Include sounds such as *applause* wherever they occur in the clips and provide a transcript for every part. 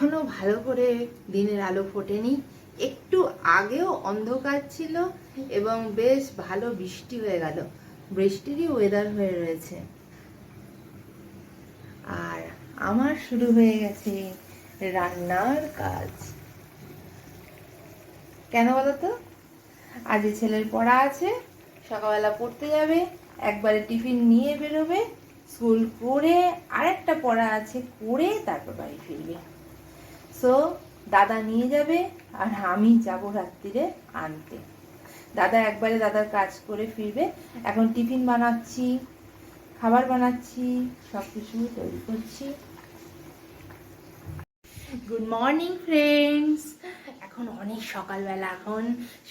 এখনও ভালো করে দিনের আলো ফোটেনি। একটু আগেও অন্ধকার ছিল এবং বেশ ভালো বৃষ্টি হয়ে গেল। বৃষ্টিরই ওয়েদার হয়ে রয়েছে। আর আমার শুরু হয়ে গেছে রান্নার কাজ। কেন বলো তো? আজ ছেলের পড়া আছে, সকালবেলা পড়তে যাবে, একবারে টিফিন নিয়ে বেরোবে, স্কুল করে আরেকটা পড়া আছে, করে তারপর বাড়ি ফিরবে। সো দাদা নিয়ে যাবে আর আমি যাব রাত্রিরে আনতে। দাদা একবারে দাদার কাজ করে ফিরবে। এখন টিফিন বানাচ্ছি, খাবার বানাচ্ছি সব কিছু তৈরি করছি। গুড মর্নিং ফ্রেন্ডস এখন অনেক সকালবেলা, এখন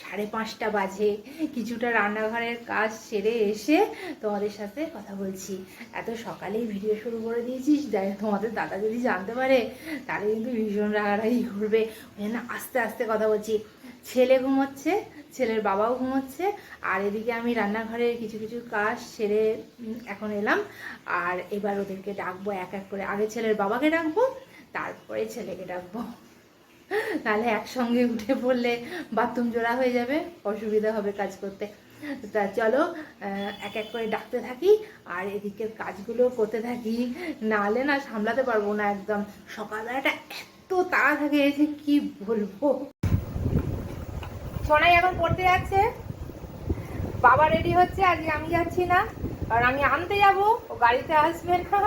সাড়ে পাঁচটা বাজে। কিছুটা রান্নাঘরের কাজ সেরে এসে তোমাদের সাথে কথা বলছি। এত সকালেই ভিডিও শুরু করে দিয়েছিস, যাই তোমাদের দাদা যদি জানতে পারে, তাহলে কিন্তু ভীষণ রাগারাগি করবে। ওই জন্য আস্তে আস্তে কথা বলছি। ছেলে ঘুমোচ্ছে, ছেলের বাবাও ঘুমোচ্ছে, আর এদিকে আমি রান্নাঘরের কিছু কিছু কাজ সেরে এখন এলাম। আর এবার ওদেরকে ডাকবো এক এক করে। আগে ছেলের বাবাকে ডাকবো, তারপরে ছেলেকে ডাকবো। তাহলে একসঙ্গে উঠে পড়লে বাথরুম জোড়া হয়ে যাবে, অসুবিধা হবে কাজ করতে। তা চলো এক এক করে ডাকতে থাকি আর এদিকের কাজগুলো করতে থাকি। নাহলে না সামলাতে পারব না একদম। সকালবেলাটা এত তাড়া থাকে যে কি বলব। সোনাই এখন পড়তে যাচ্ছে। বাবা রেডি হচ্ছে, আজকে আমি যাচ্ছি না। কারণ আমি আনতে যাব, ও গাড়িতে আসবে না।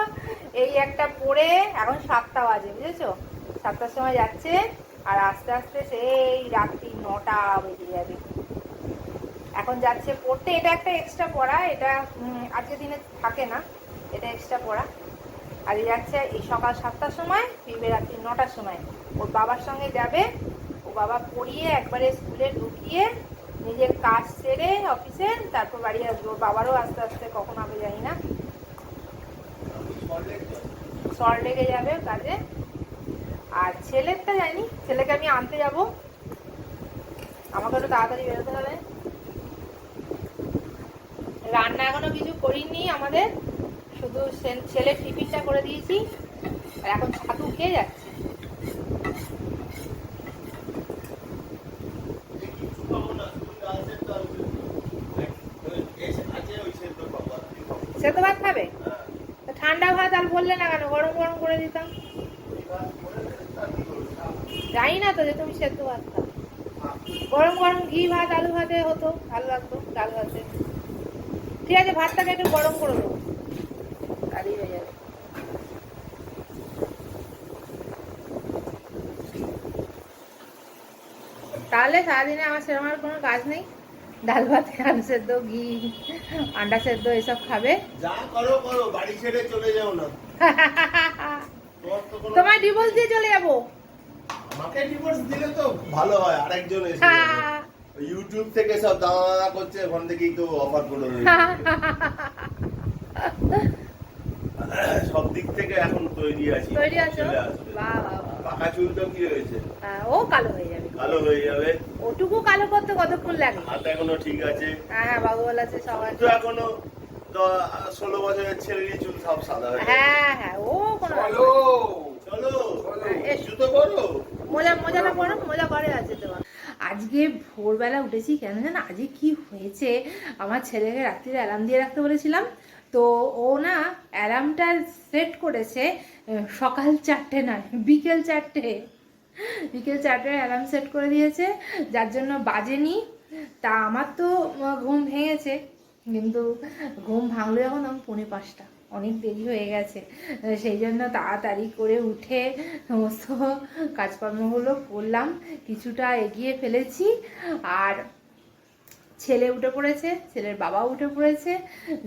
এই একটা পড়ে, এখন সাতটা বাজে, বুঝেছ? সাতটার সময় যাচ্ছে। আর আস্তে আস্তে সেই রাত্রি নটা বেজে যাবে। এখন যাচ্ছে পড়তে। এটা একটা এক্সট্রা পড়া। এটা উম, আজকের দিনে থাকে না। এটা এক্সট্রা পড়া। আজকে যাচ্ছে এই সকাল সাতটার সময় ফিরবে রাত্রি নটার সময়। ওর বাবার সঙ্গে যাবে। ও বাবা পড়িয়ে একবারে স্কুলে ঢুকিয়ে নিজের কাজ সেরে অফিসের তারপর বাড়ি আসব। ওর বাবারও আস্তে আস্তে কখন হবে জানি না। সল্ট লেগে যাবে কাজে। আর ছেলেরটা জানি, ছেলেকে আমি আনতে যাব। আমাকে একটু তাড়াতাড়ি বেরোতে হবে। রান্না এখনও কিছু করিনি আমাদের। শুধু ছেলের টিফিনটা করে দিয়েছি। আর এখন ছাতু খেয়ে যাচ্ছে সেদ্ধ ভাত খাবে তো ঠান্ডা ভাত আর বললে না কেন গরম গরম করে দিতাম জানি না তো যে তুমি সেদ্ধ ভাত খাও। গরম গরম ঘি ভাত আলু ভাতে হতো ভালো লাগতো ডাল ভাতে ঠিক আছে ভাতটাকে একটু গরম করে দেবো হয়ে যাবে। তাহলে সারাদিনে আমার সেরকম আর কোনো কাজ নেই। ডাল ভাত আলু সেদ্ধ ঘি আন্ডা সেদ্ধ এসব খাবে। যা করো করো বাড়ি ছেড়ে চলে যাও না। *laughs* তোমার তোমায় ডিভোর্স দিয়ে চলে যাব। আমাকে ডিভোর্স দিলে তো ভালো হয় আরেকজন এসে। ইউটিউব থেকে সব দাদা দাদা করছে ওখান থেকেই তো অফারগুলো সব দিক থেকে এখন তৈরি আছি তৈরি আছো? চলে। পাকা চুলটা কি হয়েছে? হ্যাঁ, ও কালো হয়ে যাবে। কালো হয়ে যাবে। ওটুকু কালো করতে কতক্ষণ লাগে? হাত এখনও ঠিক আছে। হ্যাঁ হ্যাঁ বাবু বলেছে সবাই তো এখনও ষোলো বছরের ছেলেরই চুল সব সাদা হয়ে হ্যাঁ হ্যাঁ ও কোনো না। চলো হ্যাঁ, এসো। জুতো পরো। মোজা মোজাটা পরো মোজা ঘরে আছে তোমার। আজকে ভোরবেলা উঠেছি, কেন জানো? আজকে কি হয়েছে? আমার ছেলেকে রাত্রিরে অ্যালার্ম দিয়ে রাখতে বলেছিলাম। তো ও না অ্যালার্মটা সেট করেছে সকাল চারটে নয়, বিকেল চারটে। বিকেল চারটে অ্যালার্ম সেট করে দিয়েছে, যার জন্য বাজেনি। তা আমার তো ঘুম ভেঙেছে, কিন্তু ঘুম ভাঙলো এখন আমি পৌনে পাঁচটা। অনেক দেরি হয়ে গেছে। সেই জন্য তাড়াতাড়ি করে উঠে সমস্ত কাজকর্মগুলো করলাম। কিছুটা এগিয়ে ফেলেছি। আর ছেলে উঠে পড়েছে, ছেলের বাবা উঠে পড়েছে,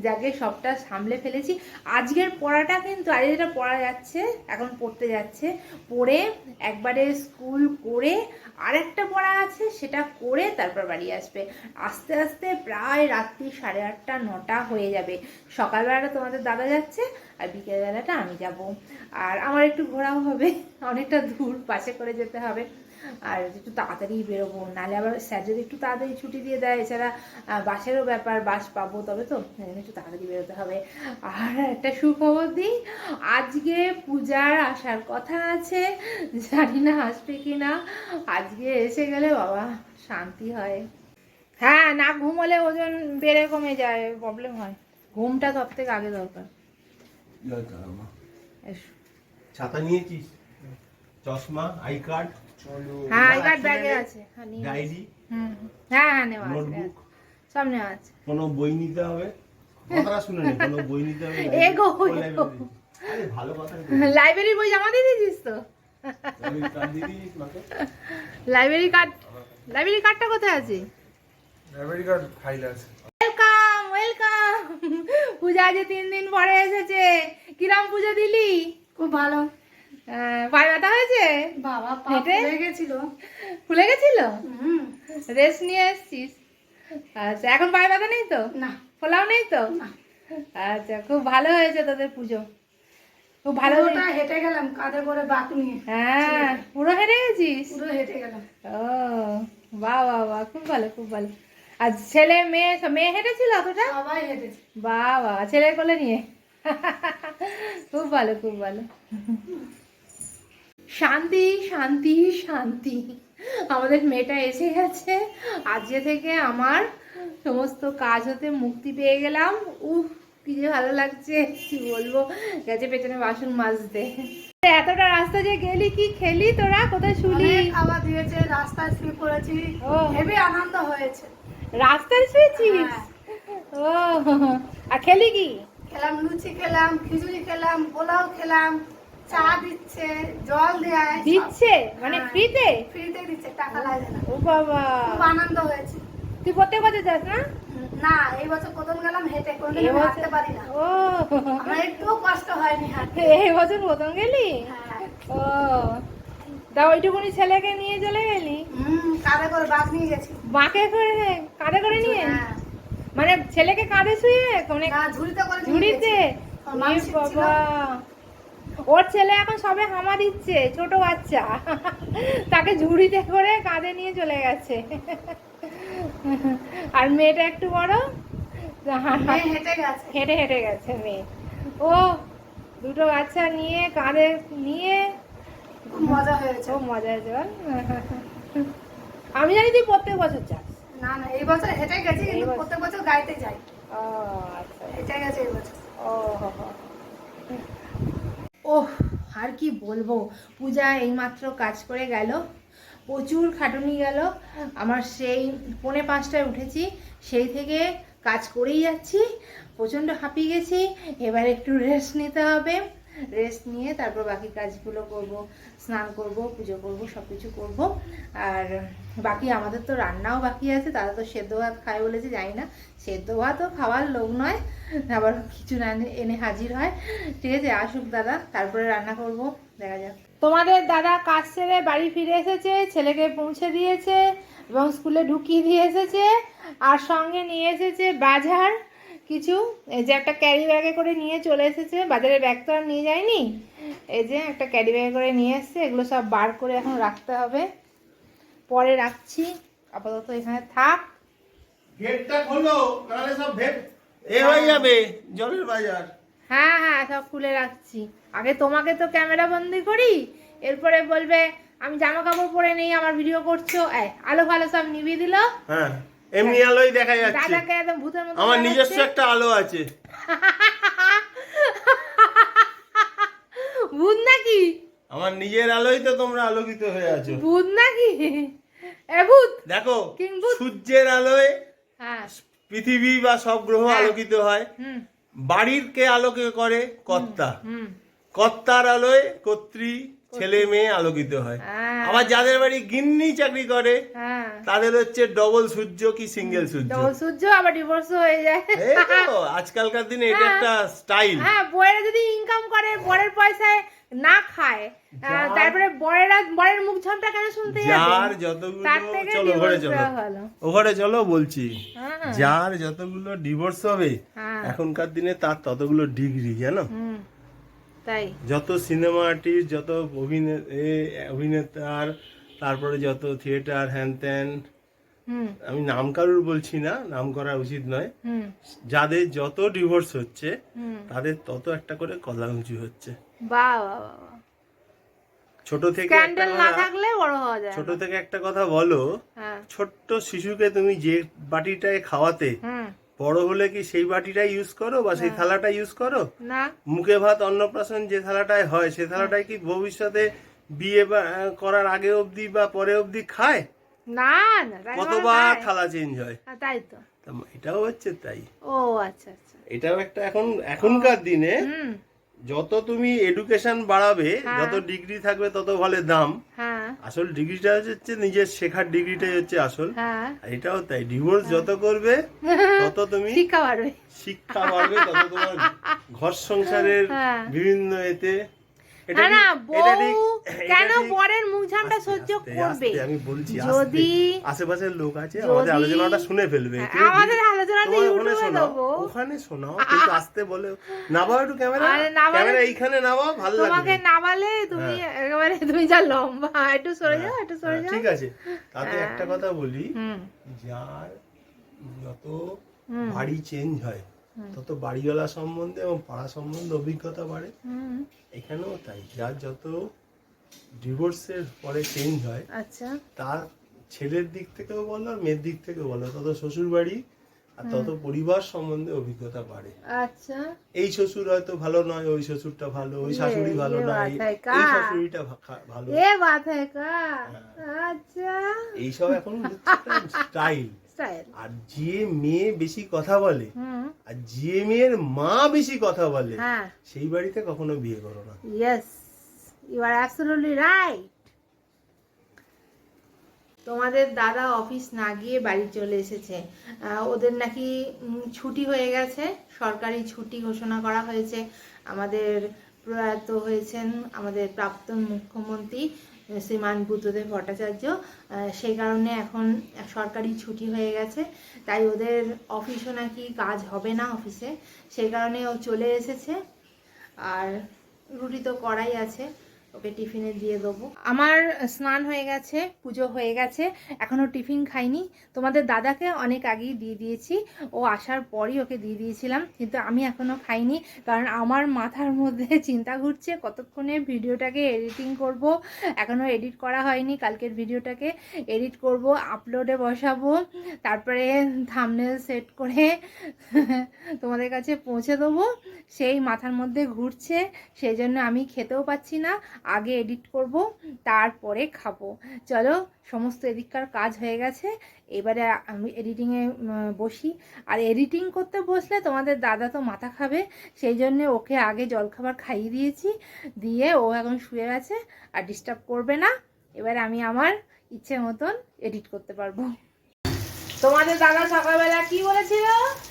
যাকে সবটা সামলে ফেলেছি। আজকের পড়াটা কিন্তু আজ যেটা পড়া যাচ্ছে, এখন পড়তে যাচ্ছে, পড়ে একবারে স্কুল করে আরেকটা পড়া আছে, সেটা করে তারপর বাড়ি আসবে। আস্তে আস্তে প্রায় রাত্রি সাড়ে আটটা, নটা হয়ে যাবে। সকালবেলাটা তোমাদের দাদা যাচ্ছে, আর বিকেলবেলাটা আমি যাব। আর আমার একটু ঘোরাও হবে, অনেকটা দূর বাসে করে যেতে হবে। আর একটু তাড়াতাড়ি বেরোবো। নাহলে আবার স্যার যদি একটু তাড়াতাড়ি ছুটি দিয়ে দেয় এছাড়া বাসেরও ব্যাপার বাস পাবো তবে তো একটু তাড়াতাড়ি বেরোতে হবে। আর একটা সুখবর দিই আজকে পূজার আসার কথা আছে জানি না আসবে কি না আজকে এসে গেলে বাবা শান্তি হয়। হ্যাঁ না ঘুমোলে ওজন বেড়ে কমে যায় প্রবলেম হয়। ঘুমটা সব থেকে আগে দরকার। ছাতা নিয়েছিস? চশমা আই কার্ড? হ্যাঁ এবার ব্যাগে আছে। হ্যাঁ ডায়েরি হ্যাঁ হ্যাঁ নেওয়া আছে সব নেওয়া আছে। কোনো বই নিতে হবে? কথাটা শুনে নে কোনো বই নিতে হবে? এগো, *laughs* ও, এগো। library। আরে ভালো কথা লাইব্রেরির বই জমা দিয়ে দিয়েছিস তো? লাইব্রেরি কার্ড লাইব্রেরি কার্ডটা কোথায় আছে? লাইব্রেরি কার্ড ফাইল আছে। ওয়েলকাম ওয়েলকাম *laughs* পূজা আজ তিন দিন পরে এসেছে। কিরাম পুজো দিলি? খুব ভালো। পায়ে ব্যথা হয়েছে? বাবা পা হেঁটে? ফুলে গেছিল। ফুলে গেছিল? হুম। রেস্ট নিয়ে এসছিস। আচ্ছা এখন পায়ে ব্যথা নেই তো? না। ফোলাও নেই তো? আচ্ছা খুব ভালো হয়েছে তোদের পুজো। খুব ভালো পুরোটা হেঁটে গেলাম কাঁধে করে বাক নিয়ে। হ্যাঁ পুরো হেরে গেছিস? পুরো হেঁটে গেলাম। ও বাহ বাহ বাহ খুব ভালো খুব ভালো। আর ছেলে মেয়ে সব- মেয়ে হেঁটেছিল অতটা? সবাই হেঁটেছে। বাহ বাহ ছেলে কোলে নিয়ে। খুব ভালো খুব ভালো। শান্তি শান্তি শান্তি। আমাদের মেয়েটা এসে গেছে। আজকে থেকে আমার সমস্ত কাজ হতে মুক্তি পেয়ে গেলাম। উফ কি যে ভালো লাগছে কি বলব? গেছে পেছনে বাসন মাজতে। এতটা রাস্তা যে গেলি কি খেলি তোরা? কোথায় অনেক খাবার দিয়েছে রাস্তায় শুয়ে পড়েছি। ও। হেবি আনন্দ হয়েছে। রাস্তায় শুয়েছিস? হ্যাঁ। ও আর খেলি কি? খেলাম লুচি খেলাম খিচুড়ি খেলাম পোলাও খেলাম। চা দিচ্ছে জল দেয় দিচ্ছে? মানে হ্যাঁ। ফ্রিতে? ফ্রিতে দিচ্ছে টাকা লাগে না। ও বাবা। খুব আনন্দ হয়েছে। তুই প্রত্যেক বছর যাস না? না এই বছর গেলাম হেঁটে কোনদিন হাঁটতে পারি না। ও। আমার একটুও কষ্ট হয়নি হাঁটতে। *laughs* এই বছর গেলি? হ্যাঁ। ও। তা ওইটুকুনি ছেলেকে নিয়ে চলে গেলি? হুম কাঁধে করে বাস নিয়ে গেছি। বাঁকে করে কাঁধে করে নিয়ে? হ্যাঁ। মানে ছেলেকে কাঁধে শুয়ে? মানে ঝুড়িতে করে ঝুড়িতে। বাবা। ওর ছেলে এখন সবে হামা দিচ্ছে ছোট বাচ্চা। তাকে ঝুড়িতে করে কাঁধে নিয়ে চলে গেছে। আর মেয়েটা একটু বড়? হেঁটে হেঁটে গেছে মেয়ে। ও দুটো বাচ্চা নিয়ে কাঁধে নিয়ে খুব মজা হয়েছে। খুব মজা হয়েছে? আমি জানি তুই প্রত্যেক বছর যাস। না না এই বছর হেঁটে গেছি। প্রত্যেক বছর গাড়িতে যাই। ও আচ্ছা। হেঁটে গেছে এই বছর। ও হো হো। ওহ, আর কি বলব? পূজা এইমাত্র কাজ করে গেল। প্রচুর খাটুনি গেল। আমার সেই পৌনে পাঁচটায় উঠেছি, সেই থেকে কাজ করেই যাচ্ছি। প্রচণ্ড হাঁপিয়ে গেছি। এবার একটু রেস্ট নিতে হবে। রেস্ট নিয়ে তারপর বাকি কাজগুলো করব, স্নান করব, পুজো করব সব কিছু করব। আর বাকি আমাদের তো রান্নাও বাকি আছে, তারা তো সেদ্ধ ভাত খায় বলেছে জানি না। সেদ্ধ ভাতও খাওয়ার লোক নয়, আবার কিছু না এনে- হাজির হয়। ঠিক আছে, আসুক দাদা, তারপরে রান্না করব, দেখা যাক। তোমাদের দাদা কাজ সেরে বাড়ি ফিরে এসেছে, ছেলেকে পৌঁছে দিয়েছে এবং স্কুলে ঢুকিয়ে দিয়ে এসেছে, আর সঙ্গে নিয়ে এসেছে বাজার। কিছু এই যে একটা ক্যারি ব্যাগে করে নিয়ে চলে এসেছে বাজারে ব্যাগ তো আর নিয়ে যায়নি। এই যে একটা ক্যারি ব্যাগে করে নিয়ে এসেছে এগুলো সব বার করে এখন রাখতে হবে। পরে রাখছি আপাতত এখানে থাক। গেটটা খোলো নাহলে সব ভেট এ হয়ে যাবে জলের বাজার। হ্যাঁ হ্যাঁ সব খুলে রাখছি। আগে তোমাকে তো ক্যামেরা বন্দি করি এরপরে বলবে আমি জামা কাপড় পরে নেই আমার ভিডিও করছ। আলো ফালো সব নিভিয়ে দিল। হ্যাঁ। এমনি আলোই দেখা যাচ্ছে। দাদাকে একদম ভূতের মতো আমার নিজস্ব একটা আলো আছে। *laughs* ভূত নাকি? আমার নিজের আলোই তো তোমরা আলোকিত হয়ে আছো। ভূত নাকি? এ ভূত! দেখো। সূর্যের আলোয় হ্যাঁ। পৃথিবী বা সব গ্রহ হ্যাঁ। আলোকিত হয়। বাড়ির কে আলোকে করে? কর্তা। কর্তার আলোয় কর্ত্রী। ছেলে মেয়ে আলোকিত হয়। হ্যাঁ। আবার যাদের বাড়ি গিন্নি চাকরি করে হ্যাঁ। তাদের হচ্ছে ডবল সূর্য কি সিঙ্গেল সূর্য? তো সূর্য আবার ডিভোর্স হয়ে যায়। এই তো, আজকালকার দিনে এটা একটা স্টাইল হ্যাঁ বরেরা যদি ইনকাম করে বরের পয়সায় না খায় তারপরে বরেরা বরের মুখ ঝামটা কেন শুনতে যার যতগুলো চলো ঘরে চলো। ভালো। ওখানে চলো বলছি হ্যাঁ। যার যতগুলো ডিভোর্স হবে হ্যাঁ। এখনকার দিনে তার ততগুলো ডিগ্রি জানো? তাই? যত সিনেমা আর্টিস্ট যত অভিনে- অভিনেতার তারপরে যত থিয়েটার হ্যান ত্যান আমি নাম কারুর বলছি না নাম করা উচিত নয়। যাদের যত ডিভোর্স হচ্ছে তাদের তত একটা করে কলা উঁচু হচ্ছে। ছোট থেকে ছোট থেকে একটা কথা বলো হ্যাঁ। ছোট্ট শিশুকে তুমি যে বাটিটায় খাওয়াতে বড় হলে কি সেই বাটিটাই ইউজ করো বা সেই থালাটা ইউজ করো? না। মুখে ভাত অন্নপ্রাশন যে থালাটায় হয় সে থালাটায় কি ভবিষ্যতে বিয়ে করার আগে অবধি বা পরে অবধি খায়? না না কতবার থালা চেঞ্জ হয়? হ্যাঁ, তাই তো। তা এটাও হচ্ছে তাই। ও আচ্ছা আচ্ছা। এটাও একটা এখন এখনকার দিনে যত তুমি এডুকেশন বাড়াবে হ্যাঁ। যত ডিগ্রি থাকবে তত ভালো দাম। হ্যাঁ। আসল ডিগ্রিটা হচ্ছে নিজের শেখার ডিগ্রিটাই হচ্ছে আসল। হ্যাঁ। এটাও তাই ডিভোর্স যত করবে তত তুমি শিক্ষা বাড়বে। শিক্ষা বাড়বে তত তোমার ঘর সংসারের হ্যাঁ। বিভিন্ন এতে এটা না না বউ কেন বরের মুখ ঝামটা আস্তে, সহ্য করবে? আমি বলছি যদি আশেপাশের লোক আছে আমাদের আলোচনাটা শুনে ফেলবে হ্যাঁ, আমাদের আলোচনাটা ইউটিউবে দেবো। ওখানে শোনাও কিন্তু আস্তে বলে নামাও একটু ক্যামেরা ক্যামেরা এইখানে নামাও ভালো তোমাকে লাগবে নামালে তুমি একেবারে তুমি যা লম্বা একটু সরে যাও একটু সরে হ্যাঁ, যাও। ঠিক আছে। তাতে একটা কথা বলি যার যত। বাড়ি চেঞ্জ হয় তত বাড়িওয়ালা সম্বন্ধে এবং পাড়া সম্বন্ধে অভিজ্ঞতা বাড়ে। এখানেও তাই। যার যত ডিভোর্সের পরে চেঞ্জ হয় আচ্ছা। তার ছেলের দিক থেকেও বলো মেয়ের দিক থেকেও বলো তত শ্বশুর বাড়ি আর তত পরিবার সম্বন্ধে অভিজ্ঞতা বাড়ে। আচ্ছা। এই শ্বশুর হয়তো ভালো নয় ওই শ্বশুরটা ভালো ওই শাশুড়ি ভালো নয়? এই শাশুড়িটা ভালো। এ হ্যাঁ। আচ্ছা। এইসব এখন স্টাইল স্টাইল আর যে মেয়ে বেশি কথা বলে আর যে মেয়ের মা বেশি কথা বলে হ্যাঁ। সেই বাড়িতে কখনো বিয়ে করো না। Yes you are absolutely right তোমাদের দাদা অফিস না গিয়ে বাড়ি চলে এসেছে। ওদের নাকি ছুটি হয়ে গেছে। সরকারি ছুটি ঘোষণা করা হয়েছে। আমাদের প্রয়াত হয়েছেন আমাদের প্রাক্তন মুখ্যমন্ত্রী শ্রীমান বুদ্ধদেব ভট্টাচার্য সেই কারণে এখন সরকারি ছুটি হয়ে গেছে। তাই ওদের অফিসও নাকি কাজ হবে না অফিসে, সেই কারণে ও চলে এসেছে। আর রুটি তো করাই আছে। ওকে টিফিনে দিয়ে দেবো। আমার স্নান হয়ে গেছে, পুজো হয়ে গেছে এখনও টিফিন খাইনি। তোমাদের দাদাকে অনেক আগেই দিয়ে দিয়েছি, ও আসার পরই ওকে দিয়ে দিয়েছিলাম, কিন্তু আমি এখনও খাইনি, কারণ আমার মাথার মধ্যে *laughs* চিন্তা ঘুরছে কতক্ষণে ভিডিওটাকে এডিটিং করব। এখনও এডিট করা হয়নি, কালকের ভিডিওটাকে এডিট করব, আপলোডে বসাবো, তারপরে থামনেল সেট করে *laughs* তোমাদের কাছে পৌঁছে দেবো। সেই মাথার মধ্যে ঘুরছে, সেই জন্য আমি খেতেও পাচ্ছি না। আগে এডিট করব, তারপরে খাব। চলো, সমস্ত এদিককার কাজ হয়ে গেছে। এবারে আমি এডিটিংয়ে বসি। আর এডিটিং করতে বসলে তোমাদের দাদা তো মাথা খাবে, সেই জন্য ওকে আগে জলখাবার খাইয়ে দিয়েছি। দিয়ে ও এখন শুয়ে গেছে, আর ডিস্টার্ব করবে না। এবারে আমি আমার ইচ্ছে মতন এডিট করতে পারব। তোমাদের দাদা সকালবেলা কি বলেছিল?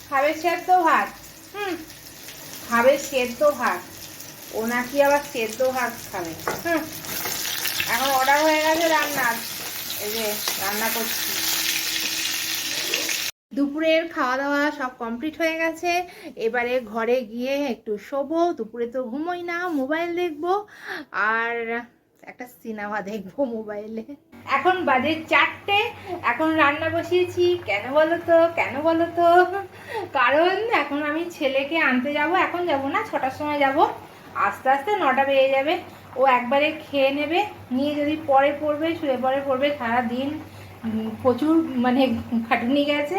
খাবে সেদ্ধ ভাত। হুম, খাবে সেদ্ধ ভাত। ও নাকি আবার সেদ্ধ ভাত খাবে। এখন অর্ডার হয়ে গেছে রান্নার এই যে রান্না করছি। দুপুরের খাওয়া দাওয়া সব কমপ্লিট হয়ে গেছে। এবারে ঘরে গিয়ে একটু শোবো। দুপুরে তো ঘুমোই না, মোবাইল দেখব। আর একটা সিনেমা দেখব মোবাইলে। এখন বাজে চারটে। এখন রান্না বসিয়েছি। কেন বলো তো? কেন বলো তো? কারণ এখন আমি ছেলেকে আনতে যাব। এখন যাব না, ছটার সময় যাব। আস্তে আস্তে নটা বেজে যাবে। ও একবারে খেয়ে নেবে, নিয়ে যদি পরে পড়বে, শুয়ে পরে পড়বে, সারাদিন প্রচুর মানে খাটুনি গেছে,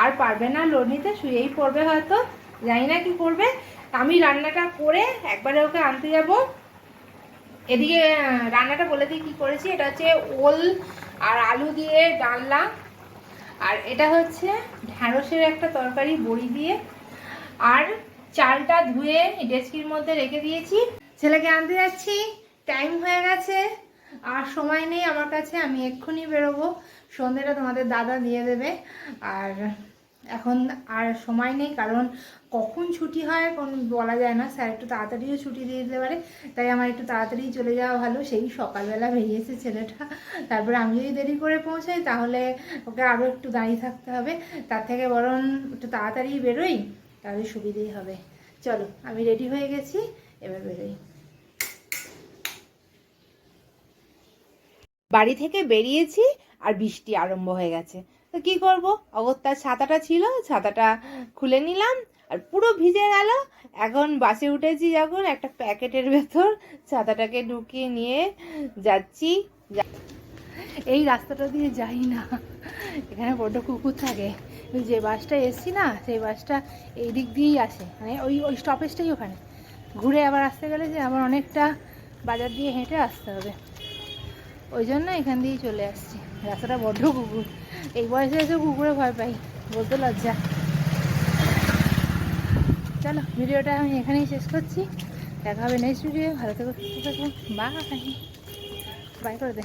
আর পারবে না লোড নিতে, শুয়েই পড়বে হয়তো, জানি না কি করবে। আমি রান্নাটা করে একবারে ওকে আনতে যাব। এদিকে রান্নাটা বলে দিই কী করেছি, এটা হচ্ছে ওল আর আলু দিয়ে ডালনা। আর এটা হচ্ছে ঢ্যাঁড়সের একটা তরকারি, বড়ি দিয়ে। আর চালটা ধুয়ে ডেস্কির মধ্যে রেখে দিয়েছি। ছেলেকে আনতে যাচ্ছি টাইম হয়ে গেছে, আর সময় নেই আমার কাছে, আমি এক্ষুনি বেরোবো। সন্ধ্যেটা তোমাদের দাদা দিয়ে দেবে, আর এখন আর সময় নেই, কারণ কখন ছুটি হয় কোন বলা যায় না। স্যার একটু তাড়াতাড়িও ছুটি দিয়ে দিতে পারে, তাই আমার একটু তাড়াতাড়ি চলে যাওয়া ভালো। সেই সকালবেলা বেরিয়েছে ছেলেটা। তারপরে আমি যদি দেরি করে পৌঁছাই, তাহলে ওকে আরও একটু দাঁড়িয়ে থাকতে হবে। তার থেকে বরং একটু তাড়াতাড়ি বেরোই। তাহলে সুবিধেই হবে। চলো, আমি রেডি হয়ে গেছি, এবার বেরোই। বাড়ি থেকে বেরিয়েছি আর বৃষ্টি আরম্ভ হয়ে গেছে। তো কি করব? অগত্যার ছাতাটা ছিল, ছাতাটা খুলে নিলাম আর পুরো ভিজে গেল। এখন বাসে উঠেছি যখন একটা প্যাকেটের ভেতর, ছাতাটাকে ঢুকিয়ে নিয়ে যাচ্ছি। এই রাস্তাটা দিয়ে যাই না। এখানে বড্ড কুকুর থাকে। যে বাসটা এসছি না, সেই বাসটা এই দিক দিয়েই আসে। মানে ওই ওই স্টপেজটাই ওখানে। ঘুরে আবার আসতে গেলে যে আবার অনেকটা বাজার দিয়ে হেঁটে আসতে হবে। ওই জন্য এখান দিয়েই চলে আসছি। রাস্তাটা বড্ড কুকুর। এই বয়সে এসে কুকুরে ভয় পাই। বলতে লজ্জা। চলো, ভিডিওটা আমি এখানেই শেষ করছি। দেখা হবে নেক্সট ভিডিও ভালো থেকো থেকো। বাই করে দে।